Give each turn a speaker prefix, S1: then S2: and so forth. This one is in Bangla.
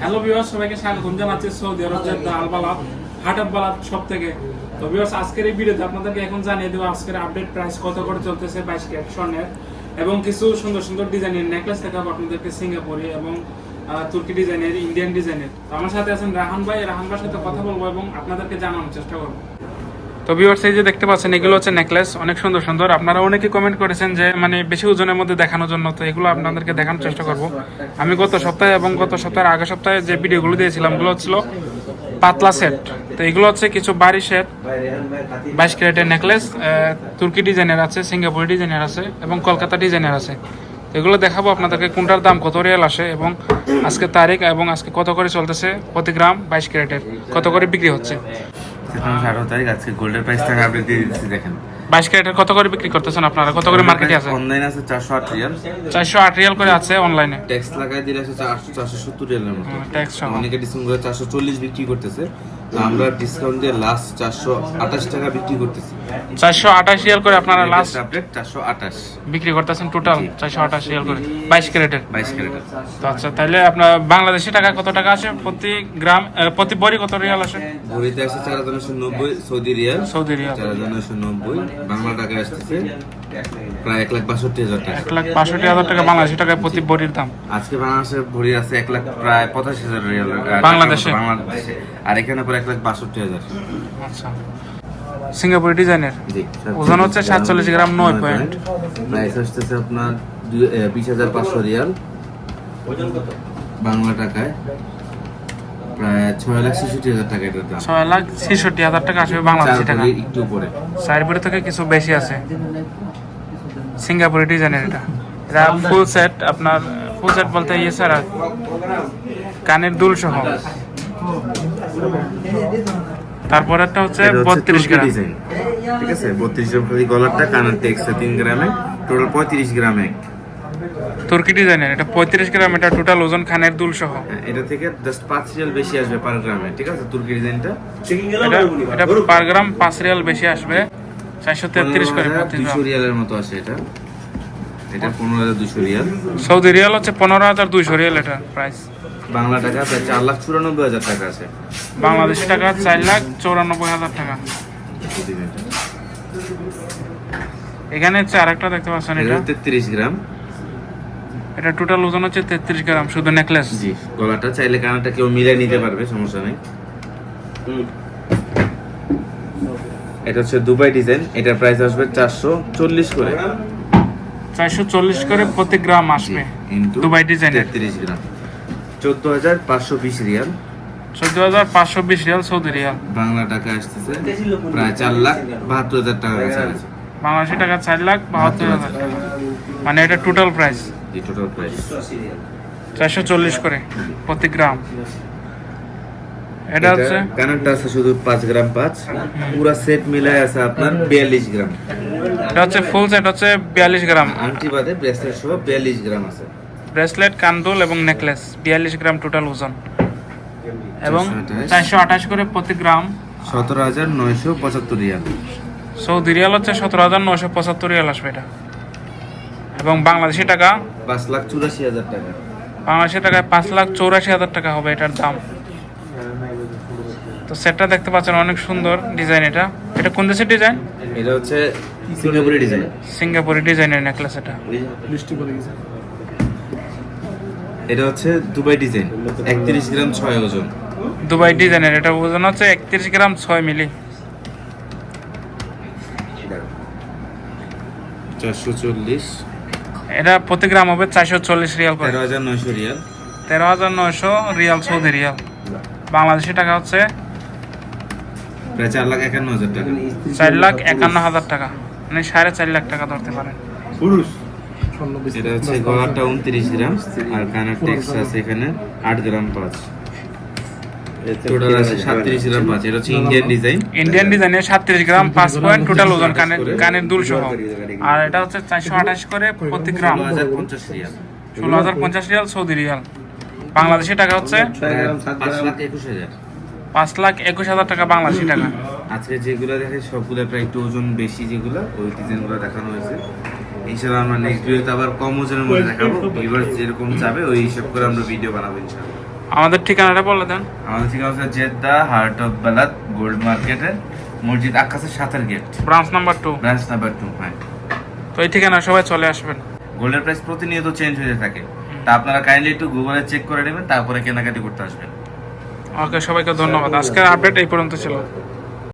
S1: হ্যালো ভিউয়ার্স সবাইকে স্বাগতম জানাচ্ছি সৌদি আরব জেদ্দা আল বালাদ হাট অফ সব থেকে তো ভিউয়ার্স আজকের এই ভিডিওতে আপনাদেরকে এখন জানিয়ে দেবো আজকের আপডেট প্রাইস কত করে চলতেছে বাইশ ক্যারেট স্বর্ণের। এবং কিছু সুন্দর সুন্দর ডিজাইনের নেকলেস দেখাবো আপনাদেরকে সিঙ্গাপুরি এবং তুর্কি ডিজাইনের ইন্ডিয়ান ডিজাইনের তো আমার সাথে আছেন রাহান ভাই। রাহান ভাইয়ের সাথে কথা বলব এবং আপনাদেরকে জানানোর চেষ্টা করব। তো ভিউয়ার্স এই যে দেখতে পাচ্ছেন, এগুলো হচ্ছে নেকলেস অনেক সুন্দর সুন্দর। আপনারা অনেকে কমেন্ট করেছেন যে মানে বেশি ওজনের মধ্যে দেখানোর জন্য, তো এগুলো আপনাদেরকে দেখানোর চেষ্টা করব। আমি গত সপ্তাহে এবং গত সপ্তাহের আগের সপ্তাহে যে ভিডিওগুলো দিয়েছিলাম, ওগুলো হচ্ছিল পাতলা সেট তো এগুলো হচ্ছে কিছু বাড়ি সেট বাইশ ক্যারেটের নেকলেস তুর্কি ডিজাইনের আছে, সিঙ্গাপুরি ডিজাইনের আছে এবং কলকাতা ডিজাইনের আছে। এগুলো দেখাবো আপনাদেরকে, কোনটার দাম, কত রিয়াল আসে এবং আজকে তারিখ এবং আজকে কত করে চলতেছে, প্রতি গ্রাম বাইশ ক্যারেটের, কত করে বিক্রি হচ্ছে।
S2: এখন আঠারো তারিখ আজকে গোল্ডের প্রাইস থাকে আপডেট দিয়ে দিচ্ছি দেখেন।
S1: বাইশ ক্যারেটের কত করে বিক্রি করতেছেন আপনারা? কত করে মার্কেটে আছে?
S2: অনলাইন আছে চারশো আট রিয়াল।
S1: চারশো আট রিয়াল করে আছে অনলাইনে
S2: ট্যাক্স লাগাই দিলে আছে চারশো চারশো সত্তর রিয়ালের মতো।
S1: ট্যাক্স
S2: অনেকে ডিসকাউন্ট করে চারশো চল্লিশ বিক্রি করতেছে। আমরা ডিসকাউন্ট দিয়ে লাস্ট চারশো আঠাশ টাকা বিক্রি করতেছি।
S1: চারশো আঠাশ রিয়াল করে আপনারা লাস্ট
S2: আপডেট চারশো আঠাশ।
S1: বিক্রি করতেছেন টোটাল চারশো আঠাশ রিয়াল করে। বাইশ ক্যারেটের?
S2: বাইশ ক্যারেটের।
S1: তো আচ্ছা তাহলে আপনার বাংলাদেশি টাকা কত টাকা আসে প্রতি গ্রাম প্রতি বড়ি কত রিয়াল আসে?
S2: ঘড়িতে আসছে চার হাজার নব্বই সৌদি রিয়াল
S1: সৌদি রিয়াল।
S2: চার হাজার নব্বই। বাংলা টাকায় আসতেছে। প্রায় এক লাখ বাষট্টি হাজার টাকা।
S1: এক লাখ বাষট্টি হাজার টাকা বাংলাদেশি টাকায় প্রতি বড়ির দাম।
S2: আজকে বাংলাদেশের ভরি আছে এক লাখ প্রায় পঁচাশি হাজার রিয়াল
S1: বাংলাদেশে?
S2: বাংলাদেশে। আর এখানে পরে এক লাখ বাষট্টি হাজার।
S1: আচ্ছা। সিঙ্গাপুরি ডিজাইনের? ওজন হচ্ছে 47 গ্রাম, নয় পয়েন্ট।
S2: প্রাইস আসতেছে আপনার বিশ হাজার পাঁচশো রিয়াল। বাংলা টাকায়। প্রায় ছয় লাখ ছেষট্টি হাজার টাকা এটার দাম।
S1: ছয় লাখ ছেষট্টি হাজার টাকা আসবে বাংলাদেশি
S2: চার
S1: টাকা।
S2: একটু উপরে।
S1: সাইডপুরি থেকে কিছু বেশি আছে। সিঙ্গাপুরি ডিজাইনের এটা। এটা ফুল সেট আপনার ফুল সেট বলতে ইয়ে স্যার কানের দুল সহ। তারপর একটা হচ্ছে বত্রিশ গ্রাম।
S2: ডিজাইন। ঠিক আছে? বত্রিশ গ্রাম খালি গলারটা কানের টেক্সটা তিন গ্রামে টোটাল পঁয়ত্রিশ গ্রামে
S1: তুর্কি ডিজাইনের এটা পঁয়ত্রিশ গ্রাম এটা টোটাল ওজন খানের দুল সহ।
S2: এটা থেকে জাস্ট পাঁচ রিয়াল বেশি আসবে পার গ্রামে ঠিক আছে? তুর্কি ডিজাইনটা।
S1: এটা পার গ্রাম পাঁচ রিয়াল বেশি আসবে। চারশো তেত্রিশ করে
S2: দুশো রিয়ালের মতো আসে এটা। এটা পনেরো হাজার দুশো রিয়াল।
S1: সৌদি রিয়াল হচ্ছে পনেরো হাজার দুইশো রিয়াল এটা প্রাইস
S2: বাংলা টাকা প্রায় চার লাখ চুরানব্বই হাজার টাকা আছে।
S1: বাংলাদেশি টাকা চার লাখ চৌরানব্বই হাজার টাকা। এখানে হচ্ছে আরেকটা দেখতে পাচ্ছেন এটা
S2: তেত্রিশ গ্রাম।
S1: এটা টোটাল ওজন হচ্ছে তেত্রিশ গ্রাম শুধু নেকলেস
S2: জি গলাটা চাইলে কানাটা কেউ মিলাই নিতে পারবে সমস্যা নেই। এটা হচ্ছে দুবাই ডিজাইন এটার প্রাইস আসবে চারশো চল্লিশ করে।
S1: চারশো চল্লিশ করে প্রতি গ্রাম আসবে দুবাই ডিজাইন
S2: তেত্রিশ গ্রাম। চোদ্দ হাজার পাঁচশো বিশ রিয়াল।
S1: চোদ্দ হাজার পাঁচশো বিশ রিয়াল সৌদি রিয়াল।
S2: বাংলা টাকা আসতেছে প্রায় চার লাখ বাহাত্তর হাজার টাকা কাছাকাছি।
S1: বাংলাদেশি টাকা চার লাখ বাহাত্তর হাজার মানে এটা টোটাল প্রাইস
S2: টোটাল প্রাইস
S1: চারশো চল্লিশ করে প্রতি গ্রাম। এটা হচ্ছে
S2: কানারটা আছে শুধু পাঁচ গ্রাম পাঁচ পুরা সেট মিলায় আছে আপনার বিয়াল্লিশ গ্রাম।
S1: এটা হচ্ছে ফুল সেট হচ্ছে বিয়াল্লিশ গ্রাম।
S2: আংটি বাদে ব্রেসলেট সহ বিয়াল্লিশ গ্রাম আছে।
S1: ব্রেসলেট কান্দুল এবং নেকলেস বিয়াল্লিশ গ্রাম টোটাল ওজন। এবং
S2: 428
S1: চারশো আঠাশ করে প্রতি গ্রাম।
S2: সতেরো হাজার নয়শো পঁচাত্তর রিয়াল।
S1: সৌদি রিয়াল হচ্ছে সতেরো হাজার নশো পঁচাত্তর রিয়াল আসবে এটা। এবং বাংলাদেশি টাকা?
S2: পাঁচ লাখ চুরাশি হাজার টাকা।
S1: বাংলাদেশি টাকায় পাঁচ লাখ চৌরাশি হাজার টাকা হবে এটার দাম। তো সেটটা দেখতে পাচ্ছেন অনেক সুন্দর ডিজাইন এটা। এটা কোন দেশের ডিজাইন?
S2: এটা হচ্ছে সিঙ্গাপুরি ডিজাইন।
S1: সিঙ্গাপুরি ডিজাইনের নেকলেস এটা।
S2: এটা হচ্ছে দুবাই ডিজাইন একত্রিশ গ্রাম ছয় ওজন।
S1: দুবাই ডিজাইনের এটা ওজন হচ্ছে একত্রিশ গ্রাম ছয় মিলি।
S2: চারশো চল্লিশ।
S1: এটা প্রতি গ্রাম হবে চারশো চল্লিশ রিয়াল করে।
S2: তেরো হাজার নয়শো রিয়াল।
S1: তেরো হাজার নয়শো রিয়াল সৌদি রিয়াল। বাংলাদেশি টাকা হচ্ছে
S2: প্রায় চার লাখ একান্ন হাজার টাকা।
S1: চার লাখ একান্ন হাজার টাকা। মানে সাড়ে চার লাখ টাকা ধরতে পারেন।
S2: এটা হচ্ছে গলাটা উনত্রিশ গ্রাম আর কানের আছে এখানে আট গ্রাম পাঁচ। ইন্ডিয়ান ডিজাইন
S1: ইন্ডিয়ান ডিজাইনের সাতত্রিশ গ্রাম পাঁচ পয়েন্ট টোটাল ওজন কানের কানের দুল সহ। আর এটা হচ্ছে চারশো আঠাশ করে প্রতি গ্রাম।
S2: ষোলো হাজার পঞ্চাশ রিয়াল।
S1: ষোলো হাজার পঞ্চাশ রিয়াল সৌদি রিয়াল। বাংলাদেশি টাকা হচ্ছে
S2: পাঁচ লাখ একুশ হাজার।
S1: টাকা বাংলাদেশি টাকা।
S2: আজকে যেগুলো দেখে সবগুলো প্রায় একটু ওজন বেশি যেগুলো ওই ডিজাইনগুলো দেখানো হয়েছে। ইনশাল্লাহ আমরা নেক্সট ভিডিওতে আবার কম ওজনের মধ্যে দেখাবো। যেরকম চাবে ওই হিসাব করে আমরা ভিডিও বানাবো ইনশাল্লাহ
S1: আমাদের ঠিকানাটা বলে দেন।
S2: আমাদের ঠিকানা হচ্ছে Jeddah heart of Balad gold মার্কেটের মসজিদ আকাশের সাতের gate
S1: branch number two
S2: branch number two হ্যাঁ।
S1: তো এই ঠিকানা সবাই চলে আসবেন।
S2: গোল্ডের প্রাইস প্রতিনিয়ত চেঞ্জ হয়ে থাকে। তা আপনারা কাইন্ডলি একটু গুগলে চেক করে নেবেন তারপরে কেনাকাটি করতে আসবেন।
S1: ওকে সবাইকে ধন্যবাদ। আজকের আপডেট এই পর্যন্ত ছিল।